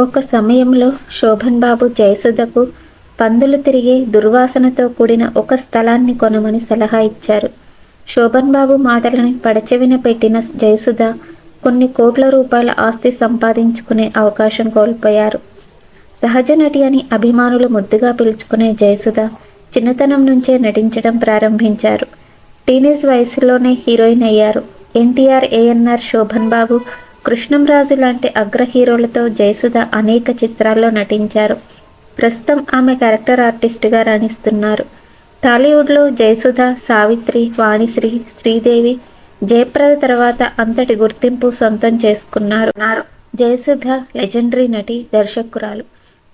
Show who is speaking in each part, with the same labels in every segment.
Speaker 1: ఒక సమయంలో శోభన్ బాబు జయసుధకు పందులు తిరిగే దుర్వాసనతో కూడిన ఒక స్థలాన్ని కొనమని సలహా ఇచ్చారు. శోభన్ బాబు మాటలను పడచెవిన పెట్టిన జయసుధ కొన్ని కోట్ల రూపాయల ఆస్తి సంపాదించుకునే అవకాశం కోల్పోయారు. సహజ నటి అని అభిమానులు ముద్దుగా పిలుచుకునే జయసుధ చిన్నతనం నుంచే నటించడం ప్రారంభించారు. టీనేజ్ వయసులోనే హీరోయిన్ అయ్యారు. ఎన్టీఆర్ ఏఎన్ఆర్ శోభన్ బాబు కృష్ణంరాజు లాంటి అగ్ర హీరోలతో జయసుధ అనేక చిత్రాల్లో నటించారు. ప్రస్తుతం ఆమె క్యారెక్టర్ ఆర్టిస్టుగా రాణిస్తున్నారు. టాలీవుడ్లో జయసుధ సావిత్రి వాణిశ్రీ శ్రీదేవి జయప్రద తర్వాత అంతటి గుర్తింపు సొంతం చేసుకున్నారు. జయసుధ లెజెండరీ నటి దర్శకురాలు.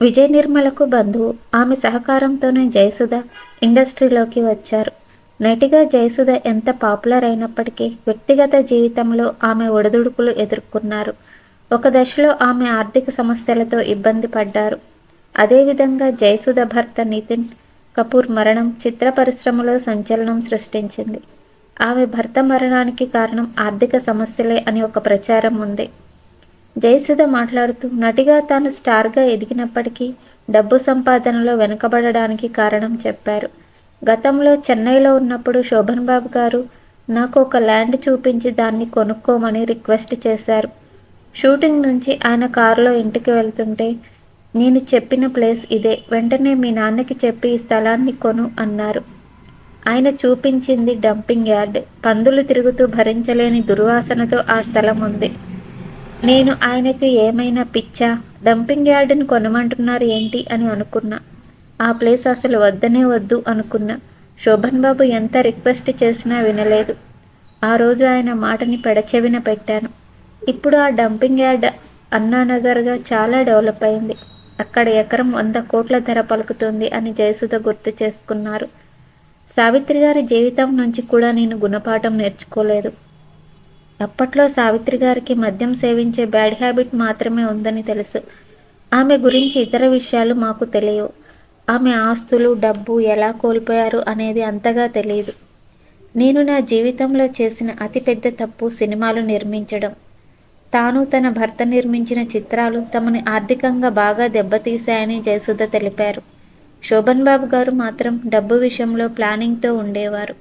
Speaker 1: విజయ్ నిర్మలకు బంధువు. ఆమె సహకారంతోనే జయసుధ ఇండస్ట్రీలోకి వచ్చారు. నటిగా జయసుధ ఎంత పాపులర్ అయినప్పటికీ వ్యక్తిగత జీవితంలో ఆమె ఒడిదుడుకులు ఎదుర్కొన్నారు. ఒక దశలో ఆమె ఆర్థిక సమస్యలతో ఇబ్బంది పడ్డారు. అదేవిధంగా జయసుధ భర్త నితిన్ కపూర్ మరణం చిత్ర పరిశ్రమలో సంచలనం సృష్టించింది. ఆమె భర్త మరణానికి కారణం ఆర్థిక సమస్యలే అని ఒక ప్రచారం ఉంది. జయసుధ మాట్లాడుతూ నటిగా తాను స్టార్గా ఎదిగినప్పటికీ డబ్బు సంపాదనలో వెనుకబడడానికి కారణం చెప్పారు. గతంలో చెన్నైలో ఉన్నప్పుడు శోభన్ బాబు గారు నాకు ఒక ల్యాండ్ చూపించి దాన్ని కొనుక్కోమని రిక్వెస్ట్ చేశారు. షూటింగ్ నుంచి ఆయన కారులో ఇంటికి వెళ్తుంటే నేను చెప్పిన ప్లేస్ ఇదే వెంటనే మీ నాన్నకి చెప్పి ఈ స్థలాన్ని కొను అన్నారు. ఆయన చూపించింది డంపింగ్ యార్డ్. పందులు తిరుగుతూ భరించలేని దుర్వాసనతో ఆ స్థలం ఉంది. నేను ఆయనకు ఏమైనా పిచ్చా? డంపింగ్ యార్డ్ని కొనమంటున్నారు ఏంటి అని అనుకున్నా. ఆ ప్లేస్ అసలు వద్దనే వద్దు అనుకున్నా. శోభన్ బాబు ఎంత రిక్వెస్ట్ చేసినా వినలేదు. ఆ రోజు ఆయన మాటని పెడచెవిన పెట్టాను. ఇప్పుడు ఆ డంపింగ్ యార్డ్ అన్నానగర్గా చాలా డెవలప్ అయింది. అక్కడ ఎకరం వంద కోట్ల ధర పలుకుతుంది అని జయసుధ గుర్తు చేసుకున్నారు. సావిత్రి గారి జీవితం నుంచి కూడా నేను గుణపాఠం నేర్చుకోలేదు. అప్పట్లో సావిత్రి గారికి మద్యం సేవించే బ్యాడ్ హ్యాబిట్ మాత్రమే ఉందని తెలుసు. ఆమె గురించి ఇతర విషయాలు మాకు తెలియవు. ఆమె ఆస్తులు డబ్బు ఎలా కోల్పోయారు అనేది అంతగా తెలియదు నేను నా జీవితంలో చేసిన అతిపెద్ద తప్పు సినిమాలు నిర్మించడం. తాను తన భర్త నిర్మించిన చిత్రాలు తమని ఆర్థికంగా బాగా దెబ్బతీశాయని జయసుధ తెలిపారు. శోభన్ బాబు గారు మాత్రం డబ్బు విషయంలో ప్లానింగ్తో ఉండేవారు.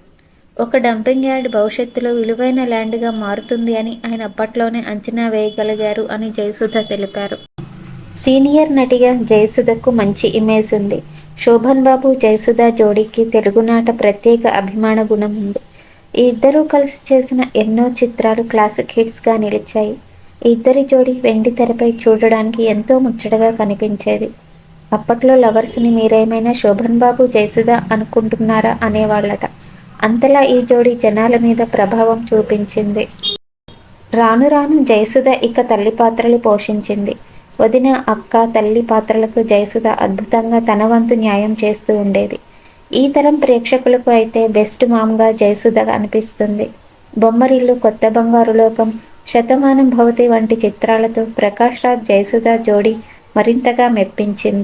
Speaker 1: ఒక డంపింగ్ యార్డ్ భవిష్యత్తులో విలువైన ల్యాండ్గా మారుతుంది అని ఆయన అప్పట్లోనే అంచనా వేయగలిగారు అని జయసుధ తెలిపారు. సీనియర్ నటిగా జయసుధకు మంచి ఇమేజ్ ఉంది. శోభన్ బాబు జయసుధ జోడీకి తెలుగునాట ప్రత్యేక అభిమాన గుణం ఉంది. ఈ ఇద్దరూ కలిసి చేసిన ఎన్నో చిత్రాలు క్లాసిక్ హిట్స్గా నిలిచాయి. ఈ ఇద్దరి జోడి వెండి తెరపై చూడడానికి ఎంతో ముచ్చటగా కనిపించేది. అప్పట్లో లవర్స్ని మీరేమైనా శోభన్ బాబు జయసుధ అనుకుంటున్నారా అనేవాళ్ళట. అంతలా ఈ జోడి జనాల మీద ప్రభావం చూపించింది. రాను రాను జయసుధ ఇక తల్లి పాత్రలు పోషించింది. వదిన అక్క తల్లి పాత్రలకు జయసుధ అద్భుతంగా తన వంతు న్యాయం చేస్తూ ఉండేది. ఈ తరం ప్రేక్షకులకు అయితే బెస్ట్ మామ్గా జయసుధగా అనిపిస్తుంది. బొమ్మరిల్లు కొత్త బంగారు లోకం శతమానం భవతి వంటి చిత్రాలతో ప్రకాష్ రాజ్ జయసుధ జోడీ మరింతగా మెప్పించింది.